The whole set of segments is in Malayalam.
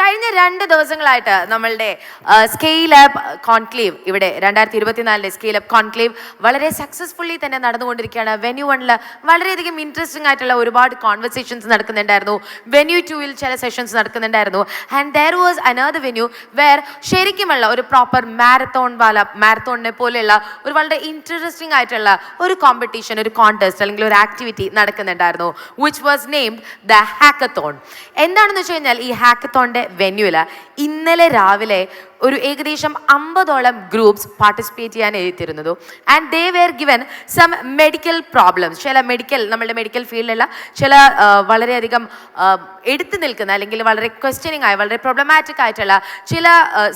കഴിഞ്ഞ രണ്ട് ദിവസങ്ങളായിട്ട് നമ്മളുടെ സ്കെയിൽ ആപ്പ് കോൺക്ലേവ് ഇവിടെ രണ്ടായിരത്തി ഇരുപത്തിനാലിലെ സ്കെയിൽ ആപ്പ് കോൺക്ലേവ് വളരെ സക്സസ്ഫുള്ളി തന്നെ നടന്നുകൊണ്ടിരിക്കുകയാണ്. വെന്യൂ വണ്ണിൽ വളരെയധികം ഇൻട്രസ്റ്റിംഗ് ആയിട്ടുള്ള ഒരുപാട് കോൺവെർസേഷൻസ് നടക്കുന്നുണ്ടായിരുന്നു. വെന്യൂ ടൂവിൽ ചില സെഷൻസ് നടക്കുന്നുണ്ടായിരുന്നു. And there was another venue where ശരിക്കുമുള്ള ഒരു പ്രോപ്പർ മാരത്തോൺ വാല മാരത്തോണിനെ പോലെയുള്ള ഒരു വളരെ ഇൻട്രസ്റ്റിംഗ് ആയിട്ടുള്ള ഒരു കോമ്പറ്റീഷൻ ഒരു കോൺടെസ്റ്റ് അല്ലെങ്കിൽ ഒരു ആക്ടിവിറ്റി നടക്കുന്നുണ്ടായിരുന്നു which was named the hackathon എന്താണെന്ന് വെച്ച് കഴിഞ്ഞാൽ ഈ ഹാക്കത്തോണിന്റെ വെന്യൂൽ ഇന്നലെ രാവിലെ ഒരു ഏകദേശം അമ്പതോളം ഗ്രൂപ്പ്സ് പാർട്ടിസിപ്പേറ്റ് ചെയ്യാൻ എത്തിയിരുന്നത് and they were given some medical problems ചില മെഡിക്കൽ നമ്മുടെ മെഡിക്കൽ ഫീൽഡിലുള്ള ചില വളരെയധികം എടുത്തു നിൽക്കുന്ന അല്ലെങ്കിൽ വളരെ ക്വസ്റ്റ്യനിങ് ആയ വളരെ പ്രോബ്ലമാറ്റിക് ആയിട്ടുള്ള ചില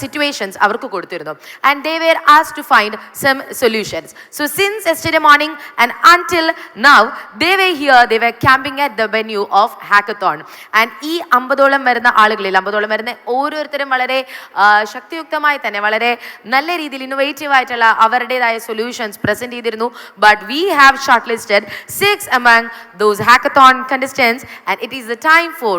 സിറ്റുവേഷൻസ് അവർക്ക് കൊടുത്തിരുന്നു. And they were as to find some solutions so since yesterday morning and until now they were here they were camping at the venue of hackathon and ഈ അമ്പതോളം വരുന്ന ആളുകളിൽ അമ്പതോളം വരുന്ന ഓരോരുത്തരും വളരെ ആ, ശക്തിയുക്തമായി തന്നെ വളരെ നല്ല രീതിയിൽ ഇന്നോവേറ്റീവ് ആയിട്ടുള്ള അവരുടേതായ സൊല്യൂഷൻസ് പ്രസന്റ് ചെയ്തിരുന്നു but we have shortlisted six among those hackathon contestants and it is the time for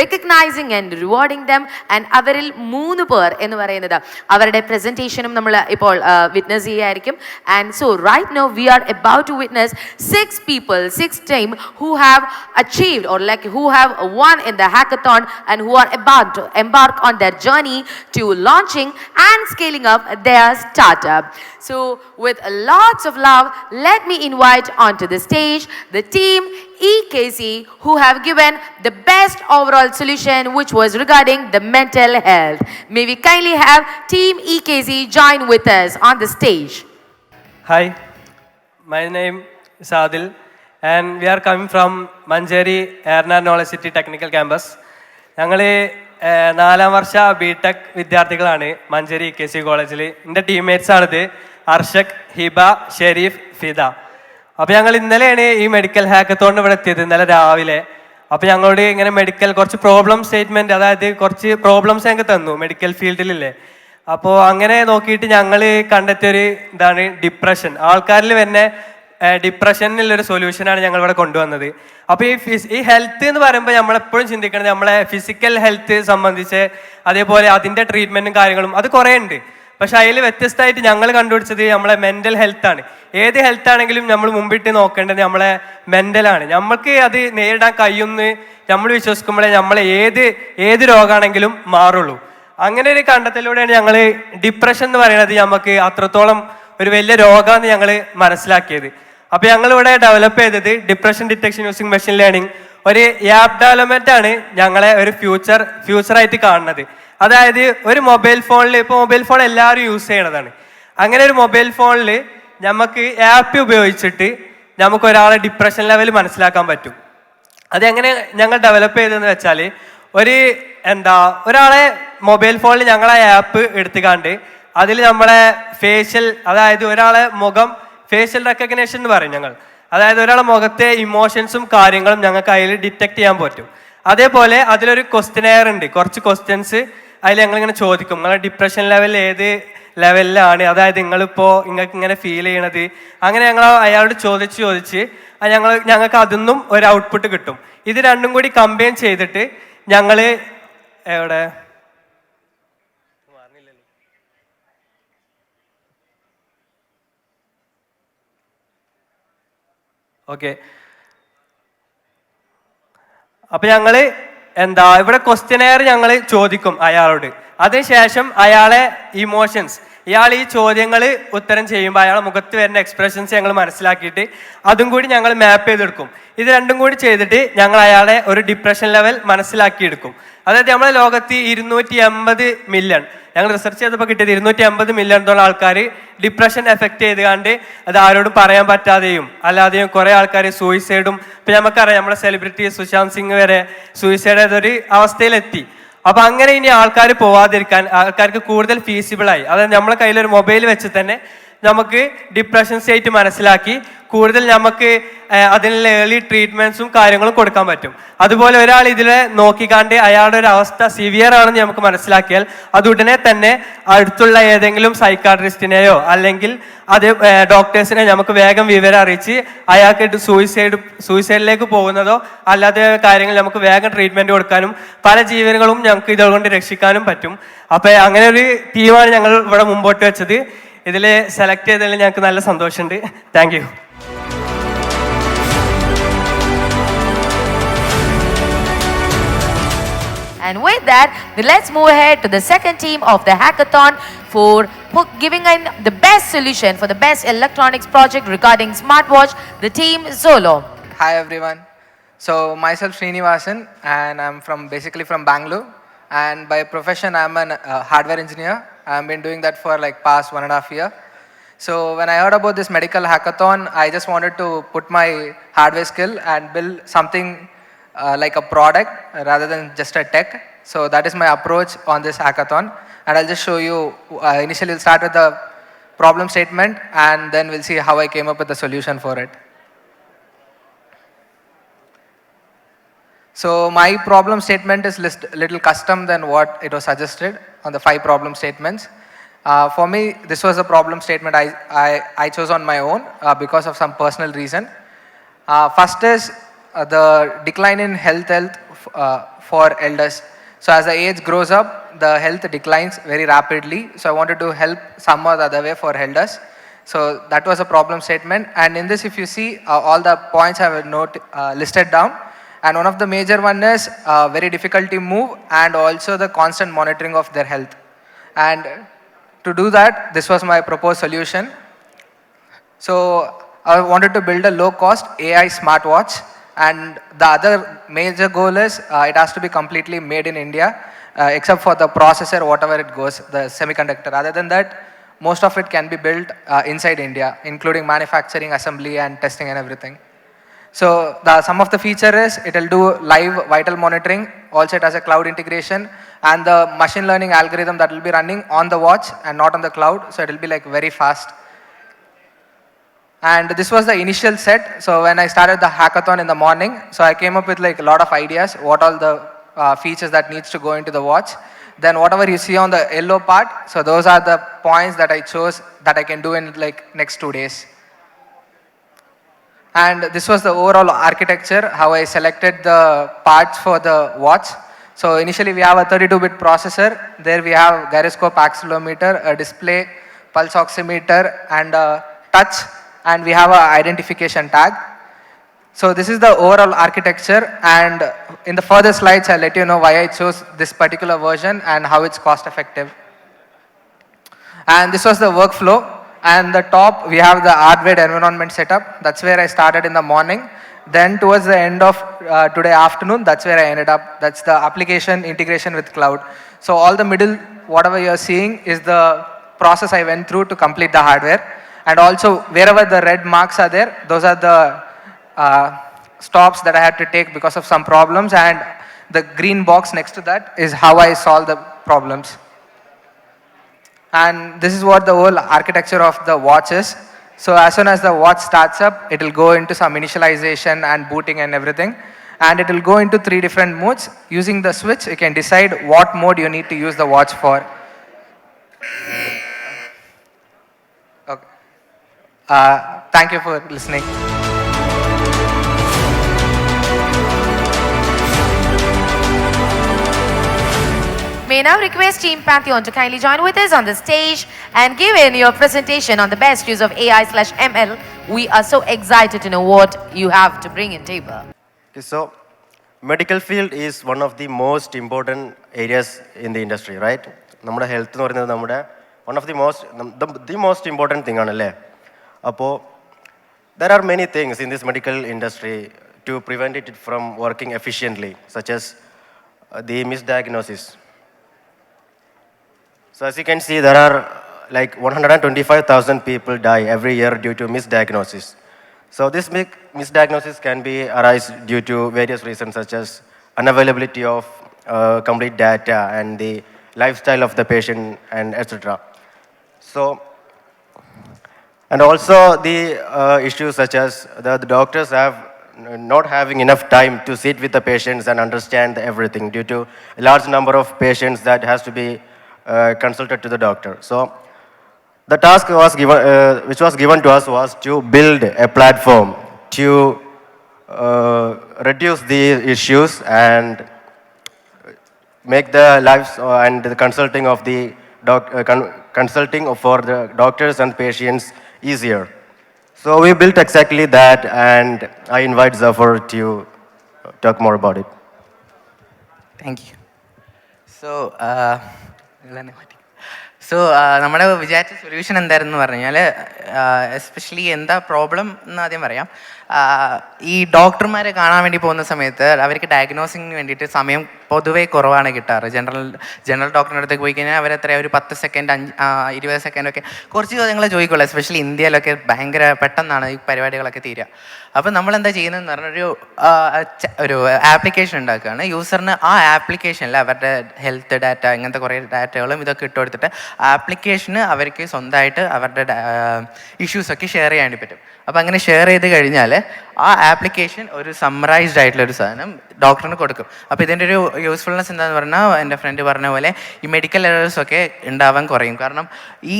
recognizing and rewarding them and അവരിൽ മൂന്ന് പേർ എന്ന് പറയുന്നത് അവരുടെ പ്രസന്റേഷനും നമ്മൾ ഇപ്പോൾ witness ചെയ്യായിരിക്കും and so right now we are about to witness six people, six team who have achieved or like who have won in the hackathon and who are about to embark on their journey to launching and scaling up their startup. So with lots of love, let me invite onto the stage the team EKC who have given the best overall solution which was regarding the mental health. May we kindly have team EKC join with us on the stage. Hi, my name is Adil, and we are coming from Manjeri Erna Knowledge City Technical Campus. ഞങ്ങൾ നാലാം വർഷ ബി ടെക് വിദ്യാർത്ഥികളാണ് മഞ്ചേരി കെ സി കോളേജിൽ എന്റെ ടീംമേറ്റ്സ് ആണിത്. അർഷക് ഹിബ ഷെരീഫ് ഫിദ. അപ്പോൾ ഞങ്ങൾ ഇന്നലെയാണ് ഈ മെഡിക്കൽ ഹാക്കത്തോണ്ട് ഇവിടെ എത്തിയത് ഇന്നലെ രാവിലെ. അപ്പോൾ ഞങ്ങളോട് ഇങ്ങനെ മെഡിക്കൽ കുറച്ച് പ്രോബ്ലം സ്റ്റേറ്റ്മെന്റ് അതായത് കുറച്ച് പ്രോബ്ലംസ് ഞങ്ങൾക്ക് തന്നു മെഡിക്കൽ ഫീൽഡിലില്ലേ അപ്പോൾ അങ്ങനെ നോക്കിയിട്ട് ഞങ്ങൾ കണ്ടെത്തിയൊരു ഇതാണ് ഡിപ്രഷൻ ആൾക്കാരിൽ തന്നെ ഡിപ്രഷനിലുള്ളൊരു സൊല്യൂഷനാണ് ഞങ്ങൾ ഇവിടെ കൊണ്ടുവന്നത്. അപ്പോൾ ഈ ഫിസ് ഈ ഹെൽത്ത് എന്ന് പറയുമ്പോൾ നമ്മൾ എപ്പോഴും ചിന്തിക്കുന്നത് നമ്മളെ ഫിസിക്കൽ ഹെൽത്ത് സംബന്ധിച്ച് അതേപോലെ അതിന്റെ ട്രീറ്റ്മെന്റും കാര്യങ്ങളും അത് കുറേ ഉണ്ട് പക്ഷെ അതിൽ വ്യത്യസ്തമായിട്ട് ഞങ്ങൾ കണ്ടുപിടിച്ചത് നമ്മളെ മെന്റൽ ഹെൽത്താണ് ഏത് ഹെൽത്ത് ആണെങ്കിലും നമ്മൾ മുമ്പിട്ട് നോക്കേണ്ടത് നമ്മളെ മെന്റലാണ് നമ്മൾക്ക് അത് നേരിടാൻ കഴിയുമെന്ന് നമ്മൾ വിശ്വസിക്കുമ്പോഴേ നമ്മളെ ഏത് ഏത് രോഗമാണെങ്കിലും മാറുള്ളൂ. അങ്ങനെ ഒരു കണ്ടെത്തലിലൂടെയാണ് ഞങ്ങൾ ഡിപ്രഷൻ എന്ന് പറയുന്നത് നമുക്ക് അത്രത്തോളം ഒരു വലിയ രോഗമാണെന്ന് ഞങ്ങൾ മനസ്സിലാക്കിയത്. അപ്പോൾ ഞങ്ങൾ ഇവിടെ ഡെവലപ്പ് ചെയ്തത് depression detection using machine learning ഒരു ആപ്പ് ഡെവലപ്മെന്റ് ആണ് ഞങ്ങളെ ഒരു ഫ്യൂച്ചർ ഫ്യൂച്ചറായിട്ട് കാണുന്നത്. അതായത് ഒരു മൊബൈൽ ഫോണിൽ ഇപ്പോൾ മൊബൈൽ ഫോൺ എല്ലാവരും യൂസ് ചെയ്യണതാണ്. അങ്ങനെ ഒരു മൊബൈൽ ഫോണിൽ നമുക്ക് ആപ്പ് ഉപയോഗിച്ചിട്ട് നമുക്ക് ഒരാളെ ഡിപ്രഷൻ ലെവൽ മനസ്സിലാക്കാൻ പറ്റും. അതെങ്ങനെ ഞങ്ങൾ ഡെവലപ്പ് ചെയ്തതെന്ന് വെച്ചാൽ ഒരു എന്താ ഒരാളെ മൊബൈൽ ഫോണിൽ ഞങ്ങളെ ആപ്പ് എടുത്തുകാണ്ട് അതിൽ നമ്മളെ ഫേഷ്യൽ അതായത് ഒരാളെ മുഖം ഫേഷ്യൽ റെക്കഗ്നേഷൻ എന്ന് പറയും ഞങ്ങൾ. അതായത് ഒരാളെ മുഖത്തെ ഇമോഷൻസും കാര്യങ്ങളും ഞങ്ങൾക്ക് അതിൽ ഡിറ്റക്ട് ചെയ്യാൻ പറ്റും. അതേപോലെ അതിലൊരു ക്വസ്റ്റിനെയർ ഉണ്ട്. കുറച്ച് ക്വസ്റ്റ്യൻസ് അതിൽ ഞങ്ങൾ ഇങ്ങനെ ചോദിക്കും. നിങ്ങളെ ഡിപ്രഷൻ ലെവൽ ഏത് ലെവലിലാണ് അതായത് നിങ്ങളിപ്പോൾ നിങ്ങൾക്ക് ഇങ്ങനെ ഫീൽ ചെയ്യണത്? അങ്ങനെ ഞങ്ങൾ അയാളോട് ചോദിച്ച് ചോദിച്ച് ഞങ്ങൾ ഞങ്ങൾക്ക് അതിന്നും ഒരു ഔട്ട്പുട്ട് കിട്ടും. ഇത് രണ്ടും കൂടി കമ്പൈൻ ചെയ്തിട്ട് ഞങ്ങൾ എവിടെ? ഓക്കെ. അപ്പൊ ഞങ്ങൾ എന്താ ഇവിടെ ക്വസ്റ്റ്യനെയർ ഞങ്ങൾ ചോദിക്കും അയാളോട്. അതിനുശേഷം അയാളെ ഇമോഷൻസ് ഇയാൾ ഈ ചോദ്യങ്ങൾ ഉത്തരം ചെയ്യുമ്പോൾ അയാളെ മുഖത്ത് വരുന്ന എക്സ്പ്രഷൻസ് ഞങ്ങൾ മനസ്സിലാക്കിയിട്ട് അതും കൂടി ഞങ്ങൾ മാപ്പ് ചെയ്തെടുക്കും. ഇത് രണ്ടും കൂടി ചെയ്തിട്ട് ഞങ്ങൾ അയാളെ ഒരു ഡിപ്രഷൻ ലെവൽ മനസ്സിലാക്കിയെടുക്കും. അതായത് നമ്മളെ ലോകത്ത് ഇരുന്നൂറ്റി എൺപത് മില്യൺ ഞങ്ങൾ റിസർച്ച് ചെയ്തപ്പോൾ കിട്ടിയത് ഇരുന്നൂറ്റി അമ്പത് മില്യണത്തോളം ആൾക്കാർ ഡിപ്രഷൻ എഫക്റ്റ് ചെയ്തുകൊണ്ട് അത് ആരോടും പറയാൻ പറ്റാതെയും അല്ലാതെയും കുറേ ആൾക്കാർ സൂയിസൈഡും ഇപ്പം നമുക്കറിയാം നമ്മുടെ സെലിബ്രിറ്റി സുശാന്ത് സിംഗ് വരെ സൂയിസൈഡ് ചെയ്തൊരു അവസ്ഥയിലെത്തി. അപ്പൊ അങ്ങനെ ഇനി ആൾക്കാർ പോവാതിരിക്കാൻ ആൾക്കാർക്ക് കൂടുതൽ ഫീസിബിൾ ആയി. അതായത് നമ്മളെ കയ്യിലൊരു മൊബൈൽ വെച്ച് തന്നെ നമുക്ക് ഡിപ്രഷൻ സ്റ്റേറ്റ് മനസ്സിലാക്കി കൂടുതൽ നമുക്ക് അതിനുള്ള ഏർലി ട്രീറ്റ്മെന്റ്സും കാര്യങ്ങളും കൊടുക്കാൻ പറ്റും. അതുപോലെ ഒരാൾ ഇതിൽ നോക്കിക്കാണ്ട് അയാളുടെ ഒരു അവസ്ഥ സിവിയർ ആണെന്ന് നമുക്ക് മനസ്സിലാക്കിയാൽ അത് ഉടനെ തന്നെ അടുത്തുള്ള ഏതെങ്കിലും സൈക്കാട്രിസ്റ്റിനെയോ അല്ലെങ്കിൽ അത് ഡോക്ടേഴ്സിനെ നമുക്ക് വേഗം വിവരം അറിയിച്ച് അയാൾക്ക് സൂയിസൈഡ് സൂയിസൈഡിലേക്ക് പോകുന്നതോ അല്ലാതെ കാര്യങ്ങൾ നമുക്ക് വേഗം ട്രീറ്റ്മെന്റ് കൊടുക്കാനും പല ജീവനുകളും ഞങ്ങൾക്ക് ഇതുകൊണ്ട് രക്ഷിക്കാനും പറ്റും. അപ്പൊ അങ്ങനെ ഒരു ടീമാണ് ഞങ്ങൾ ഇവിടെ മുമ്പോട്ട് വെച്ചത്. ഇതിൽ സെലക്ട് ചെയ്തതിൽ ഞങ്ങൾക്ക് നല്ല സന്തോഷമുണ്ട് thank you And with that, let's move ahead to the second team of the hackathon for pu- giving in the best solution for the best electronics project regarding smartwatch, the team Zolo. Hi everyone. So myself Srinivasan and I'm from basically from Bangalore and by profession I'm an uh, hardware engineer. I've been doing that for like past one and a half year. So when I heard about this medical hackathon, I just wanted to put my hardware skill and build something uh, like a product rather than just a tech. So that is my approach on this hackathon and I'll just show you. Uh, initially, we'll start with the problem statement and then we'll see how I came up with the solution for it. So my problem statement is list, little custom than what it was suggested on the five problem statements. Uh, for me, this was a problem statement I, I, I chose on my own uh, because of some personal reason. Uh, first is uh, the decline in health health uh, for elders. So as the age grows up, the health declines very rapidly. So I wanted to help some or the other way for elders. So that was a problem statement. And in this, if you see, uh, all the points I have note, uh, listed down. And one of the major one is uh, very difficult to move and also the constant monitoring of their health. And to do that, this was my proposed solution. So I wanted to build a low cost AI smartwatch and the other major goal is uh, it has to be completely made in India uh, except for the processor whatever it goes the semiconductor other than that most of it can be built uh, inside India including manufacturing assembly and testing and everything. So the some of the feature is it will do live vital monitoring. Also, it has a cloud integration and the machine learning algorithm that will be running on the watch and not on the cloud. So it will be like very fast. And this was the initial set. So when I started the hackathon in the morning, so I came up with like a lot of ideas, what all the uh, features that needs to go into the watch. Then whatever you see on the yellow part, so those are the points that I chose that I can do in like next two days. And this was the overall architecture, how I selected the parts for the watch. So initially we have a 32-bit processor. There we have gyroscope accelerometer, a display, pulse oximeter, and a touch. And we have a identification tag. So this is the overall architecture. And in the further slides, I'll let you know why I chose this particular version and how it's cost effective. And this was the workflow. And the top, we have the hardware environment setup. That's where I started in the morning. Then towards the end of uh, today afternoon, that's where I ended up. That's the application integration with cloud. So all the middle, whatever you're seeing is the process I went through to complete the hardware. And also wherever the red marks are there, those are the uh, stops that I had to take because of some problems. And the green box next to that is how I solve the problems. And this is what the whole architecture of the watch is. So as soon as the watch starts up, it will go into some initialization and booting and everything. And it will go into three different modes. Using the switch, you can decide what mode you need to use the watch for. Okay. Uh, thank you for listening. May now request Team Pantheon to kindly join with us on the stage and give in your presentation on the best use of AI slash ML. We are so excited to know what you have to bring in table. Okay, so medical field is one of the most important areas in the industry, right? നമ്മുടെ ഹെൽത്ത് എന്ന് പറയുന്നത് നമ്മുടെ one of the most the most important thing ആണല്ലേ അപ്പോൾ there are many things in this medical industry to prevent it from working efficiently such as the misdiagnosis so as you can see, there are like 125,000 people die every year due to misdiagnosis. So this misdiagnosis can be arise due to various reasons such as unavailability of uh, complete data and the lifestyle of the patient and etc. So And also the uh, issues such as the, the doctors have not having enough time to sit with the patients and understand everything due to a large number of patients that has to be consulted to the doctor. So the task was given, uh, which was given to us was to build a platform to uh, reduce the issues and make the lives uh, and the consulting of the doc, uh, con- consulting for the doctors and patients easier. So we built exactly that, and I invite Zafar to talk more about it. You so so നമ്മുടെ വിചാരിച്ച സൊല്യൂഷൻ എന്തായിരുന്നു പറഞ്ഞു കഴിഞ്ഞാൽ എസ്പെഷ്യലി എന്താ പ്രോബ്ലം എന്ന് ആദ്യം പറയാം. ഈ ഡോക്ടർമാരെ കാണാൻ വേണ്ടി പോകുന്ന സമയത്ത് അവർക്ക് ഡയഗ്നോസിങ്ങിന് വേണ്ടിയിട്ട് സമയം പൊതുവേ കുറവാണ് കിട്ടാറ്. ജനറൽ ജനറൽ ഡോക്ടറിന്റെ അടുത്തേക്ക് പോയി കഴിഞ്ഞാൽ അവരെത്ര ഒരു പത്ത് സെക്കൻഡ് അഞ്ച് ഇരുപത് സെക്കൻഡൊക്കെ കുറച്ച് ചോദ്യങ്ങൾ ചോദിക്കുള്ളൂ. എസ്പെഷ്യലി ഇന്ത്യയിലൊക്കെ ഭയങ്കര പെട്ടെന്നാണ് ഈ പരിപാടികളൊക്കെ തീരുക. അപ്പോൾ നമ്മൾ എന്താ ചെയ്യുന്നതെന്ന് പറഞ്ഞൊരു ഒരു ആപ്ലിക്കേഷൻ ഉണ്ടാക്കുകയാണ്. യൂസറിന് ആ ആപ്ലിക്കേഷനിൽ അവരുടെ ഹെൽത്ത് ഡാറ്റ ഇങ്ങനത്തെ കുറേ ഡാറ്റകളും ഇതൊക്കെ ഇട്ട് കൊടുത്തിട്ട് ആപ്ലിക്കേഷന് അവർക്ക് സ്വന്തമായിട്ട് അവരുടെ ഇഷ്യൂസൊക്കെ ഷെയർ ചെയ്യാൻ വേണ്ടി പറ്റും. അപ്പോൾ അങ്ങനെ ഷെയർ ചെയ്ത് കഴിഞ്ഞാൽ ആ ആപ്ലിക്കേഷൻ ഒരു സമ്മറൈസ്ഡ് ആയിട്ടുള്ള ഒരു സാധനം ഡോക്ടറിന് കൊടുക്കും. അപ്പോൾ ഇതിന്റെ ഒരു യൂസ്ഫുൾനെസ് എന്താണെന്ന് പറഞ്ഞാൽ എന്റെ ഫ്രണ്ട് പറഞ്ഞ പോലെ ഈ മെഡിക്കൽ എറേഴ്സ് ഒക്കെ ഉണ്ടാവാൻ കുറയും. കാരണം ഈ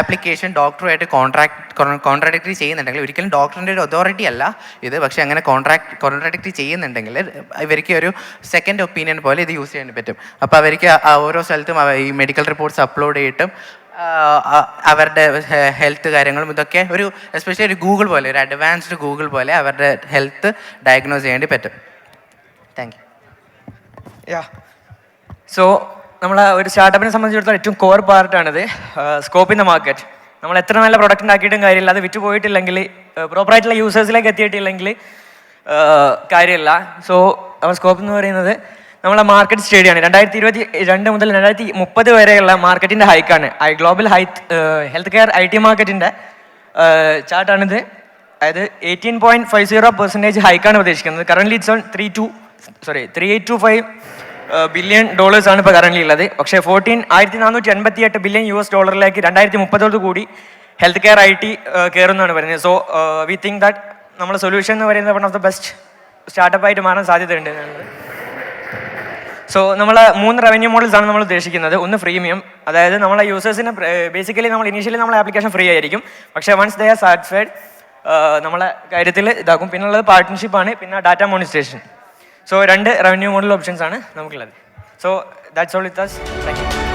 ആപ്ലിക്കേഷൻ ഡോക്ടറുമായിട്ട് കോൺട്രാക്ട് കോൺട്രാഡിക്ടറി ചെയ്യുന്നുണ്ടെങ്കിൽ ഒരിക്കലും ഡോക്ടറിന്റെ ഒരു അതോറിറ്റി അല്ല ഇത്. പക്ഷേ അങ്ങനെ കോൺട്രാക്ട് കോൺട്രാഡിക്ടറി ചെയ്യുന്നുണ്ടെങ്കിൽ ഇവർക്ക് ഒരു സെക്കൻഡ് ഒപ്പീനിയൻ പോലെ ഇത് യൂസ് ചെയ്യാൻ പറ്റും. അപ്പോൾ അവർക്ക് ഓരോ സ്ഥലത്തും ഈ മെഡിക്കൽ റിപ്പോർട്ട്സ് അപ്ലോഡ് ചെയ്തിട്ടും അവരുടെ ഹെൽത്ത് കാര്യങ്ങളും ഇതൊക്കെ ഒരു എസ്പെഷ്യലി ഒരു ഗൂഗിൾ പോലെ ഒരു അഡ്വാൻസ്ഡ് ഗൂഗിൾ പോലെ അവരുടെ ഹെൽത്ത് ഡയഗ്നോസ് ചെയ്യേണ്ടി പറ്റും. താങ്ക് യു യാ സോ നമ്മൾ ഒരു സ്റ്റാർട്ടപ്പിനെ സംബന്ധിച്ചിടത്തോളം ഏറ്റവും കോർ പാർട്ടാണിത് സ്കോപ്പ് ഇൻ ദ മാർക്കറ്റ് നമ്മൾ എത്ര നല്ല പ്രൊഡക്റ്റ് ഉണ്ടാക്കിയിട്ടും കാര്യമില്ല. അത് വിറ്റ് പോയിട്ടില്ലെങ്കിൽ പ്രോപ്പറായിട്ടുള്ള യൂസേഴ്സിലേക്ക് എത്തിയിട്ടില്ലെങ്കിൽ കാര്യമില്ല. സോ നമ്മൾ സ്കോപ്പ് എന്ന് പറയുന്നത് നമ്മളെ മാർക്കറ്റ് സ്റ്റേഡിയാണ് രണ്ടായിരത്തി ഇരുപത്തി രണ്ട് മുതൽ രണ്ടായിരത്തി മുപ്പത് വരെയുള്ള മാർക്കറ്റിന്റെ ഹൈക്കാണ് I global high health care IT മാർക്കറ്റിന്റെ ചാർട്ടാണിത് അതായത് eighteen point five zero percentage ഹൈക്കാണ് പ്രതീക്ഷിക്കുന്നത് current it's on three two sorry three eight two five billion ഡോളേഴ്സാണ് ഇപ്പോൾ കറന്റ് ഉള്ളത് പക്ഷേ ഫോർട്ടീൻ ആയിരത്തി നാനൂറ്റി എൺപത്തി എട്ട് ബില്യൺ യു എസ് ഡോളറിലേക്ക് രണ്ടായിരത്തി മുപ്പതോട് കൂടി ഹെൽത്ത് കെയർ ഐ ടി കയറുന്നതാണ് പറയുന്നത് സോ വി തിങ്ക് ദാറ്റ് നമ്മുടെ സൊല്യൂഷൻ എന്ന് പറയുന്നത് one of the best startup ആയിട്ട് മാറാൻ സാധ്യതയുണ്ട് എന്നുള്ളത് സോ നമ്മൾ മൂന്ന് റവന്യൂ മോഡൽസ് ആണ് നമ്മൾ ഉദ്ദേശിക്കുന്നത്. ഒന്ന് ഫ്രീമിയം അതായത് നമ്മളെ യൂസേഴ്സിന് ബേസിക്കലി നമ്മൾ ഇനീഷ്യലി നമ്മളെ ആപ്ലിക്കേഷൻ ഫ്രീ ആയിരിക്കും. പക്ഷേ വൺസ് ദേ ആർ സാറ്റിസ്ഫൈഡ് നമ്മളെ കാര്യത്തിൽ ഇതാക്കും. പിന്നെ ഉള്ളത് ആണ്. പിന്നെ ഡാറ്റ മോണിറ്റേഷൻ സോ രണ്ട് റവന്യൂ മോഡൽ ഓപ്ഷൻസ് ആണ് നമുക്കുള്ളത്. So that's all with thank you